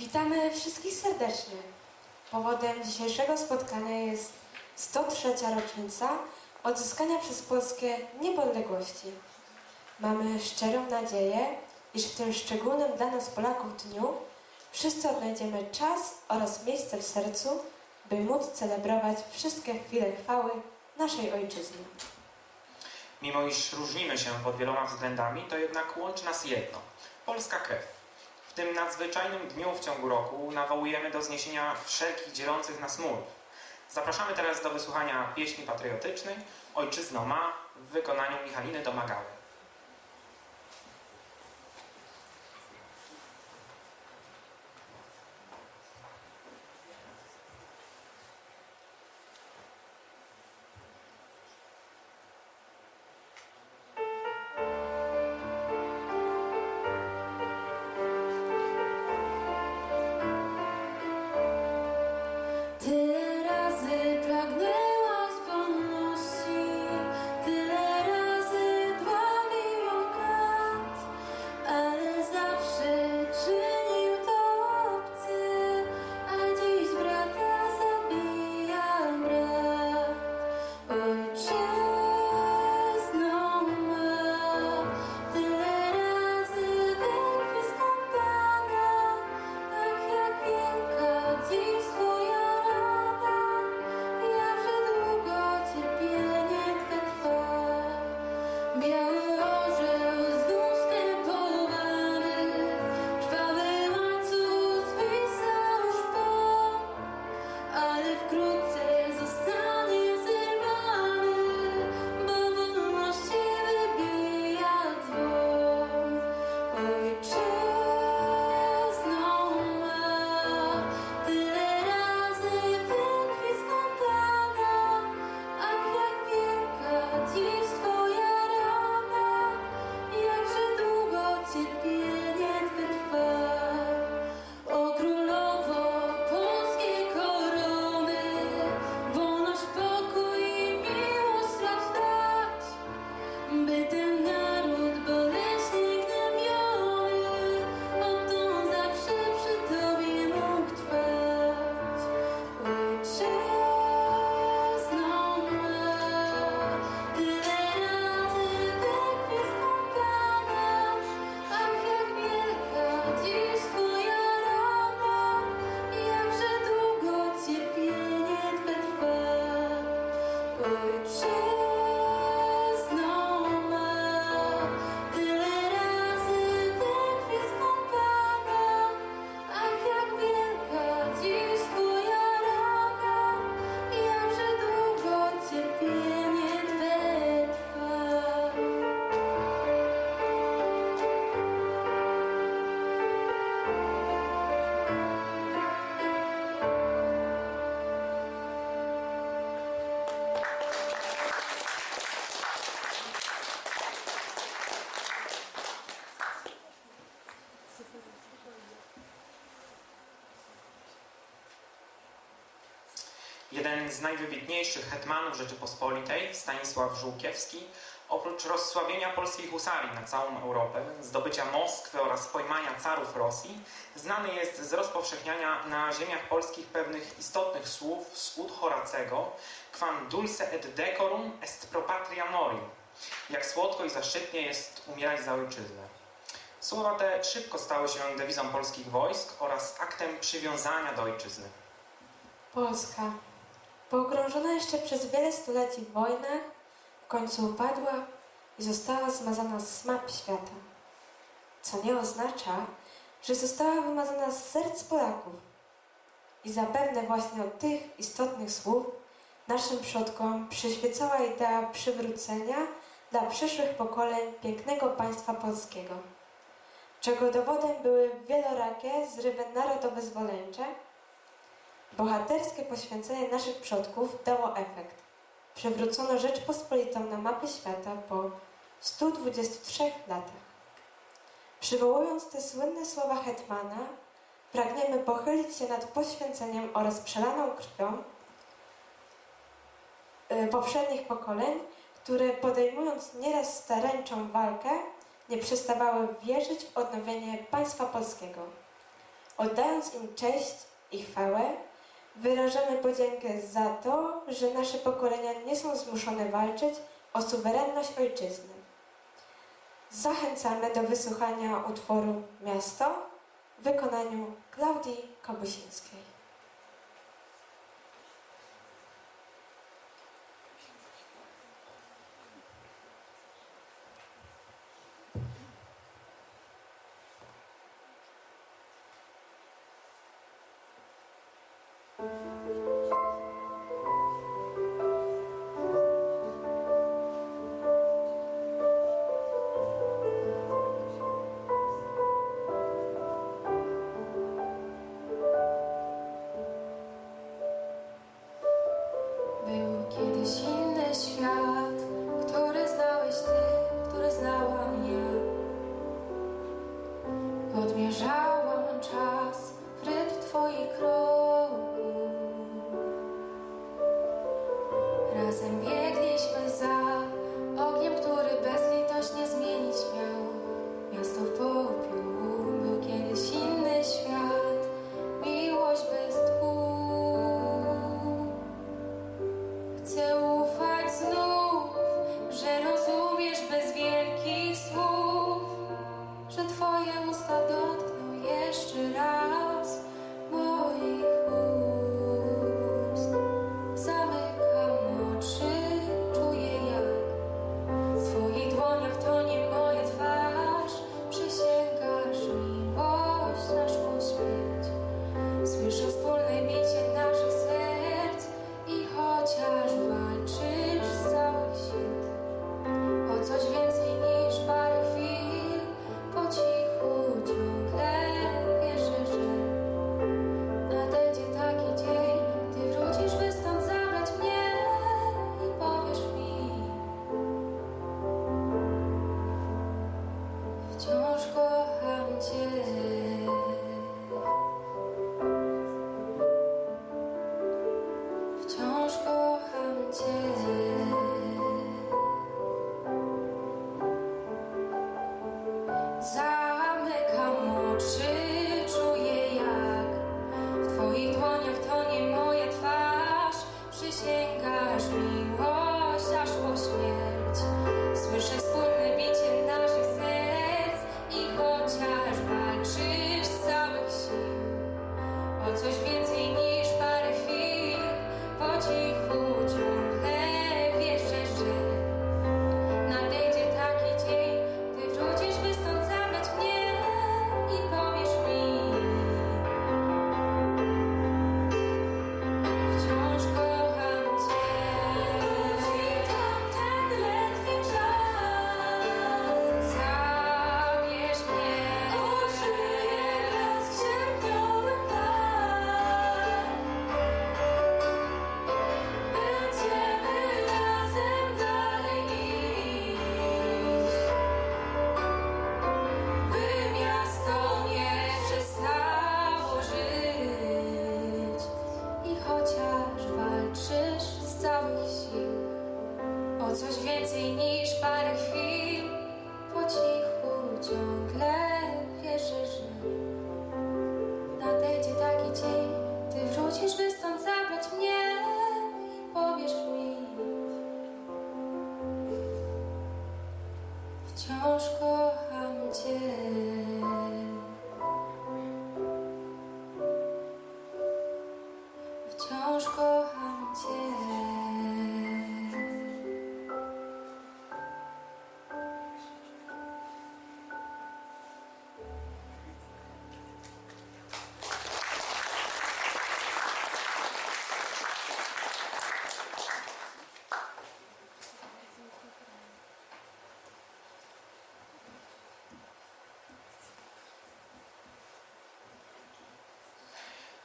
Witamy wszystkich serdecznie. Powodem dzisiejszego spotkania jest 103. rocznica odzyskania przez Polskę niepodległości. Mamy szczerą nadzieję, iż w tym szczególnym dla nas Polaków dniu wszyscy odnajdziemy czas oraz miejsce w sercu, by móc celebrować wszystkie chwile chwały naszej ojczyzny. Mimo iż różnimy się pod wieloma względami, to jednak łączy nas jedno polska krew. W tym nadzwyczajnym dniu w ciągu roku nawołujemy do zniesienia wszelkich dzielących nas murów. Zapraszamy teraz do wysłuchania pieśni patriotycznej Ojczyzno ma w wykonaniu Michaliny Domagały. Jeden z najwybitniejszych hetmanów Rzeczypospolitej, Stanisław Żółkiewski, oprócz rozsławienia polskiej husarii na całą Europę, zdobycia Moskwy oraz pojmania carów Rosji, znany jest z rozpowszechniania na ziemiach polskich pewnych istotnych słów z ud Horacego quam dulce et decorum est pro patria morim. Jak słodko i zaszczytnie jest umierać za ojczyznę. Słowa te szybko stały się dewizą polskich wojsk oraz aktem przywiązania do ojczyzny. Polska, pogrążona jeszcze przez wiele stuleci w wojnach, w końcu upadła i została zmazana z map świata. Co nie oznacza, że została wymazana z serc Polaków. I zapewne właśnie od tych istotnych słów naszym przodkom przyświecała idea przywrócenia dla przyszłych pokoleń pięknego państwa polskiego, czego dowodem były wielorakie zrywy narodowyzwoleńcze, Bohaterskie poświęcenie naszych przodków dało efekt. Przywrócono Rzeczpospolitą na mapie świata po 123 latach. Przywołując te słynne słowa Hetmana, pragniemy pochylić się nad poświęceniem oraz przelaną krwią y, poprzednich pokoleń, które podejmując nieraz stareńczą walkę, nie przestawały wierzyć w odnowienie państwa polskiego. Oddając im cześć i chwałę, wyrażamy podziękę za to, że nasze pokolenia nie są zmuszone walczyć o suwerenność ojczyzny. Zachęcamy do wysłuchania utworu Miasto w wykonaniu Klaudii Kobusińskiej. Odmierzałam czas w rytm twoich kroków. Razem biegliśmy za ogniem, który bezlitośnie zmienić miał miasto w popiół. Звучь ветер, ніж парфюм.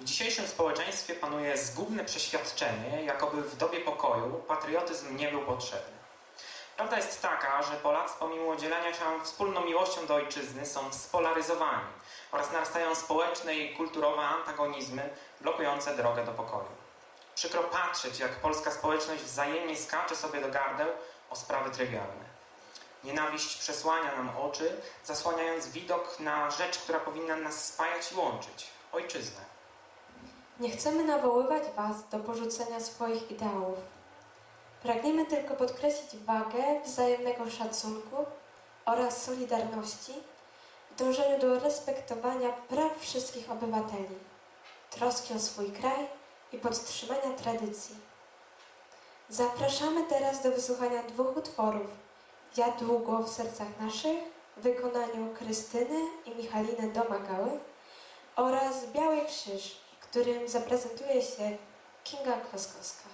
W dzisiejszym społeczeństwie panuje zgubne przeświadczenie, jakoby w dobie pokoju patriotyzm nie był potrzebny. Prawda jest taka, że Polacy pomimo dzielenia się wspólną miłością do ojczyzny są spolaryzowani oraz narastają społeczne i kulturowe antagonizmy blokujące drogę do pokoju. Przykro patrzeć, jak polska społeczność wzajemnie skacze sobie do gardeł o sprawy trywialne. Nienawiść przesłania nam oczy, zasłaniając widok na rzecz, która powinna nas spajać i łączyć ojczyznę. Nie chcemy nawoływać Was do porzucenia swoich ideałów. Pragniemy tylko podkreślić wagę wzajemnego szacunku oraz solidarności w dążeniu do respektowania praw wszystkich obywateli, troski o swój kraj i podtrzymania tradycji. Zapraszamy teraz do wysłuchania dwóch utworów Ja długo w sercach naszych w wykonaniu Krystyny i Michaliny Domagały oraz Biały Krzyż, którym zaprezentuje się Kinga Kloskowska.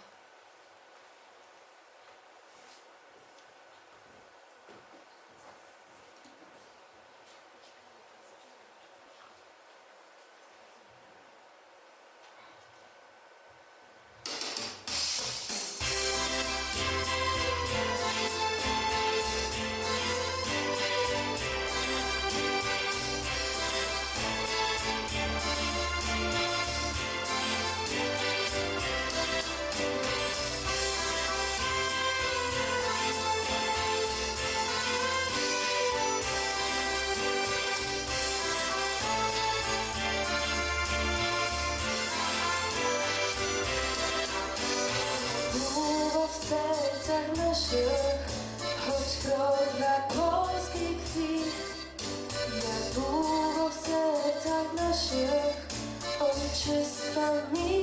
about me.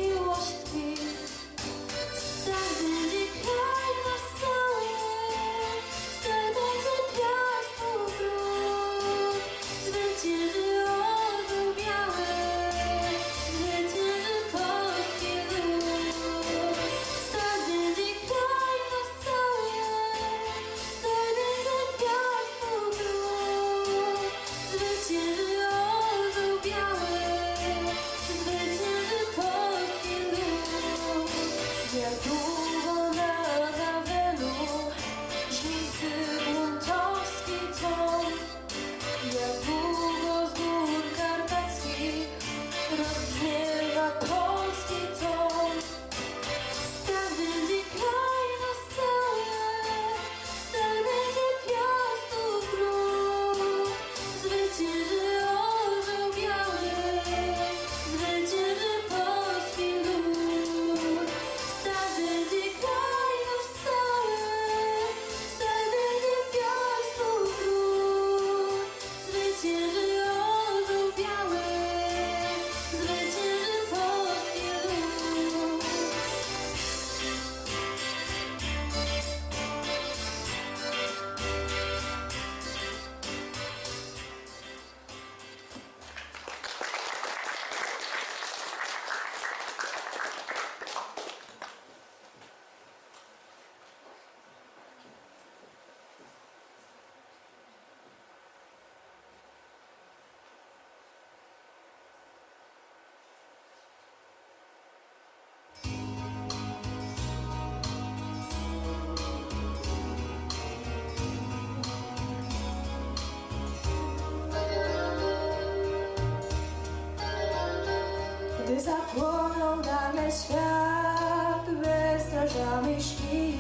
Nagle świat bezstrażony śpi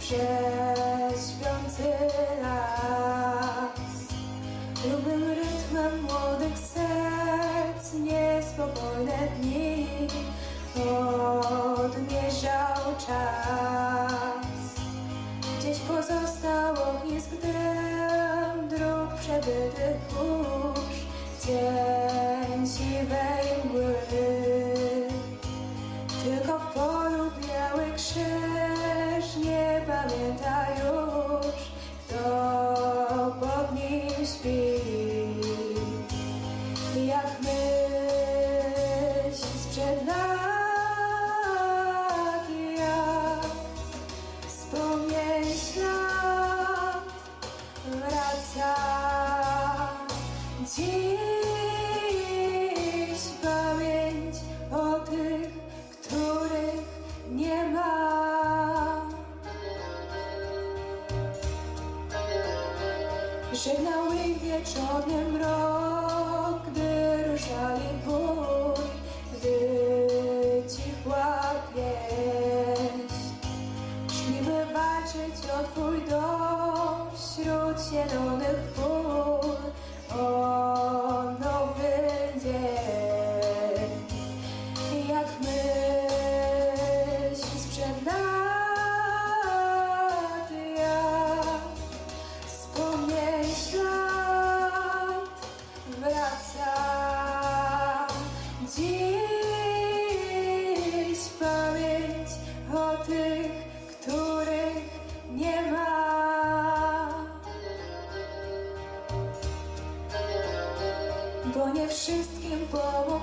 przez Żegnał wieczorny mrok, gdy ruszali w bój, gdy cichła pieśń. Szliby walczyć o twój dom wśród zielonych pól,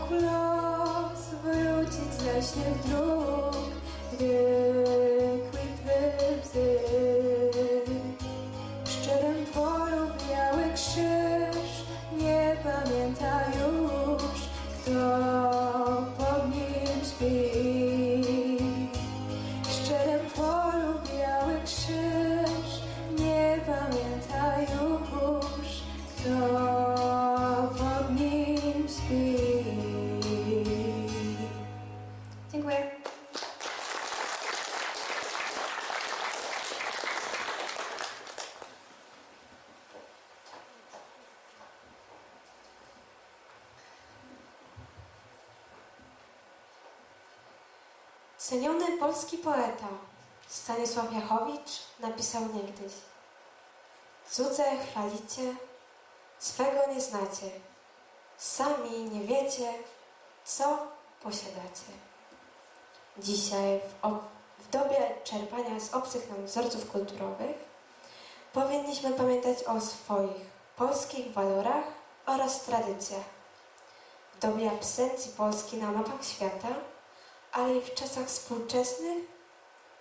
pomógł los wrócić z leśnych dróg, gdy napisał niegdyś Cudze chwalicie, swego nie znacie, sami nie wiecie, co posiadacie. Dzisiaj w, w dobie czerpania z obcych nam wzorców kulturowych powinniśmy pamiętać o swoich polskich walorach oraz tradycjach. W dobie absencji Polski na mapach świata ale i w czasach współczesnych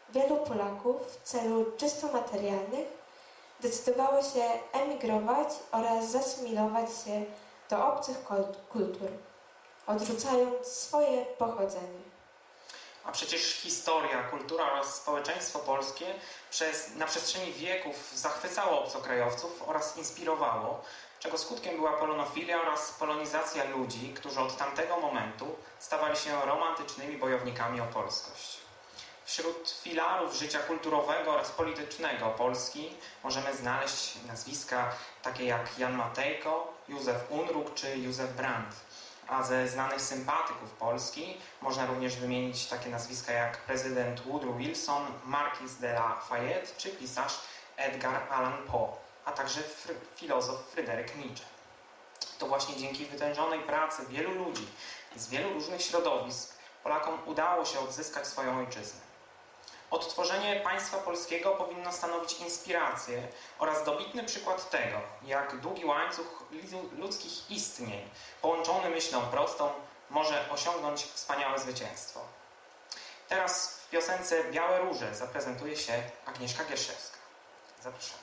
wielu Polaków w celu czysto materialnych decydowało się emigrować oraz zasymilować się do obcych kul- kultur, odrzucając swoje pochodzenie. A przecież historia, kultura oraz społeczeństwo polskie przez, na przestrzeni wieków zachwycało obcokrajowców oraz inspirowało, czego skutkiem była polonofilia oraz polonizacja ludzi, którzy od tamtego momentu stawali się romantycznymi bojownikami o polskość. Wśród filarów życia kulturowego oraz politycznego Polski możemy znaleźć nazwiska takie jak Jan Matejko, Józef Unruk czy Józef Brandt. A ze znanych sympatyków Polski można również wymienić takie nazwiska jak prezydent Woodrow Wilson, Marquis de Lafayette czy pisarz Edgar Allan Poe, a także fr- filozof Fryderyk Nietzsche. To właśnie dzięki wytężonej pracy wielu ludzi z wielu różnych środowisk Polakom udało się odzyskać swoją ojczyznę. Odtworzenie państwa polskiego powinno stanowić inspirację oraz dobitny przykład tego, jak długi łańcuch ludzkich istnień, połączony myślą prostą, może osiągnąć wspaniałe zwycięstwo. Teraz w piosence Białe Róże zaprezentuje się Agnieszka Gierszewska. Zapraszam.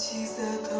tease that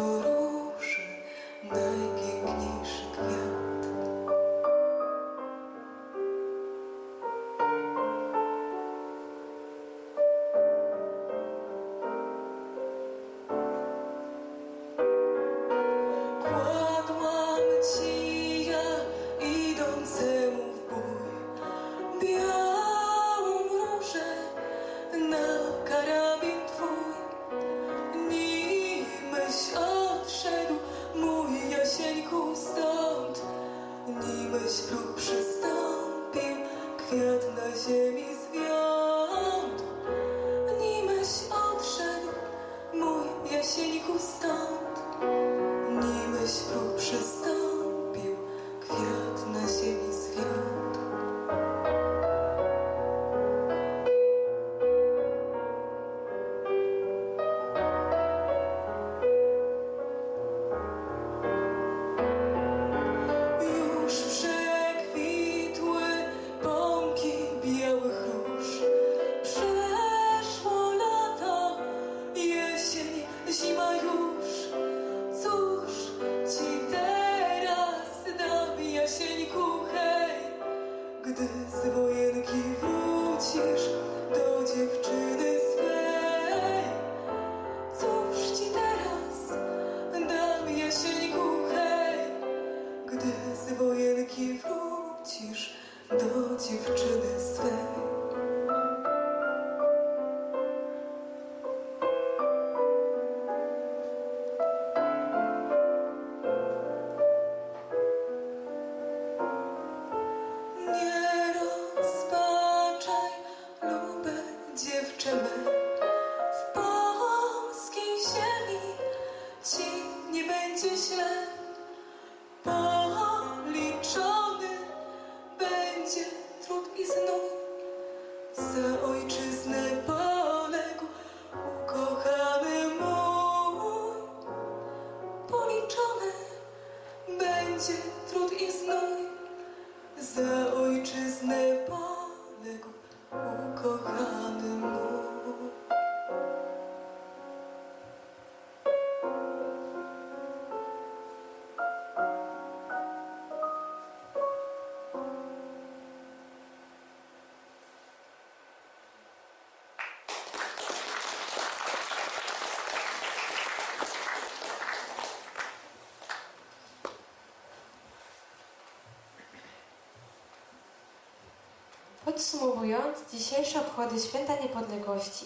Podsumowując dzisiejsze obchody Święta Niepodległości,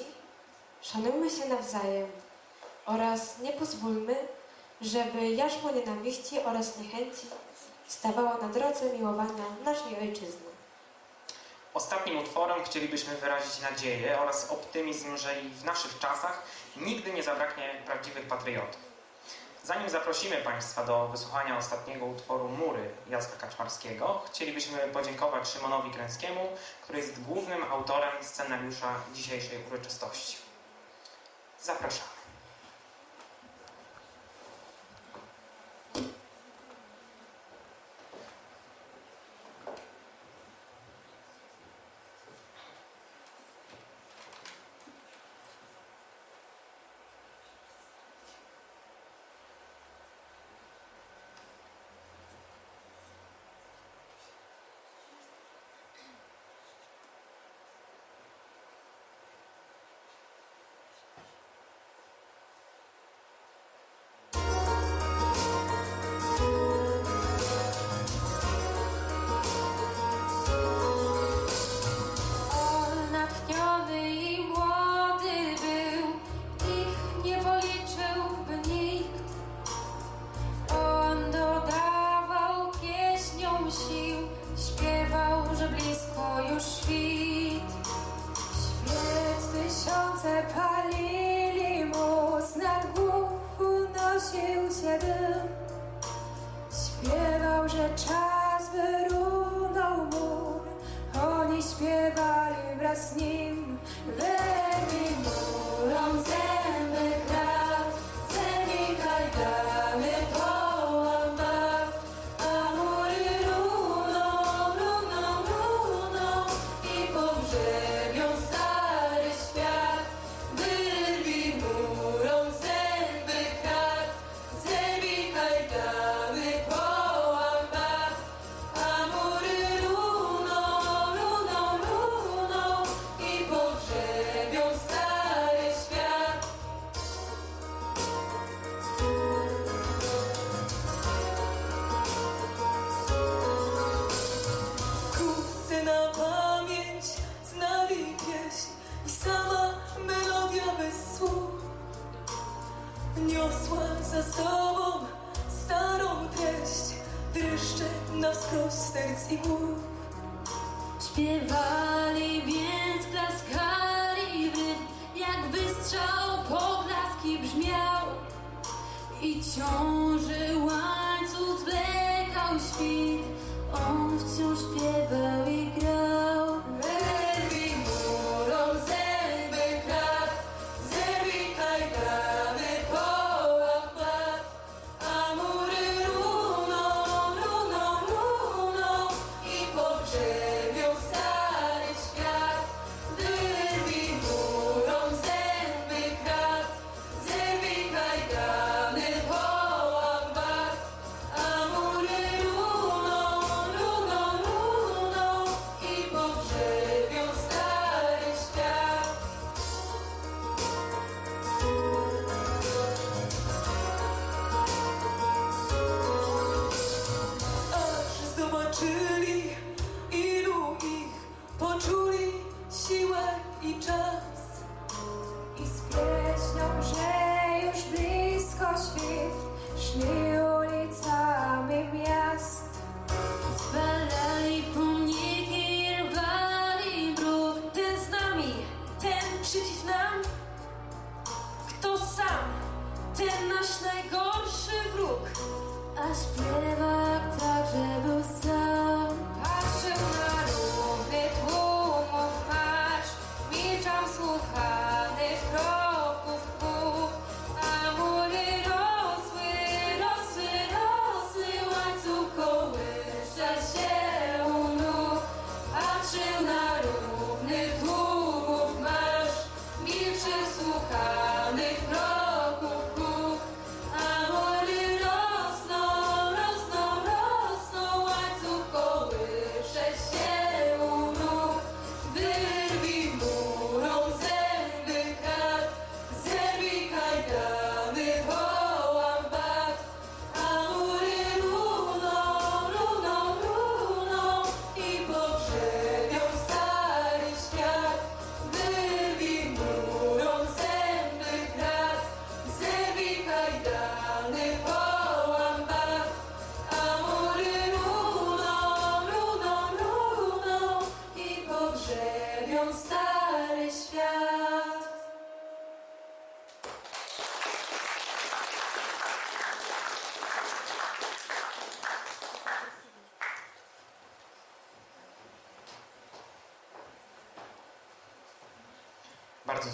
szanujmy się nawzajem oraz nie pozwólmy, żeby jarzmo nienawiści oraz niechęci stawało na drodze miłowania naszej ojczyzny. Ostatnim utworem chcielibyśmy wyrazić nadzieję oraz optymizm, że i w naszych czasach nigdy nie zabraknie prawdziwych patriotów. Zanim zaprosimy Państwa do wysłuchania ostatniego utworu Mury Jacka Kaczmarskiego, chcielibyśmy podziękować Szymonowi Kręckiemu, który jest głównym autorem scenariusza dzisiejszej uroczystości. Zapraszamy.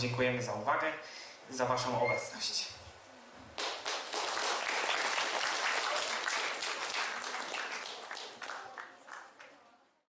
Dziękujemy za uwagę za Waszą obecność.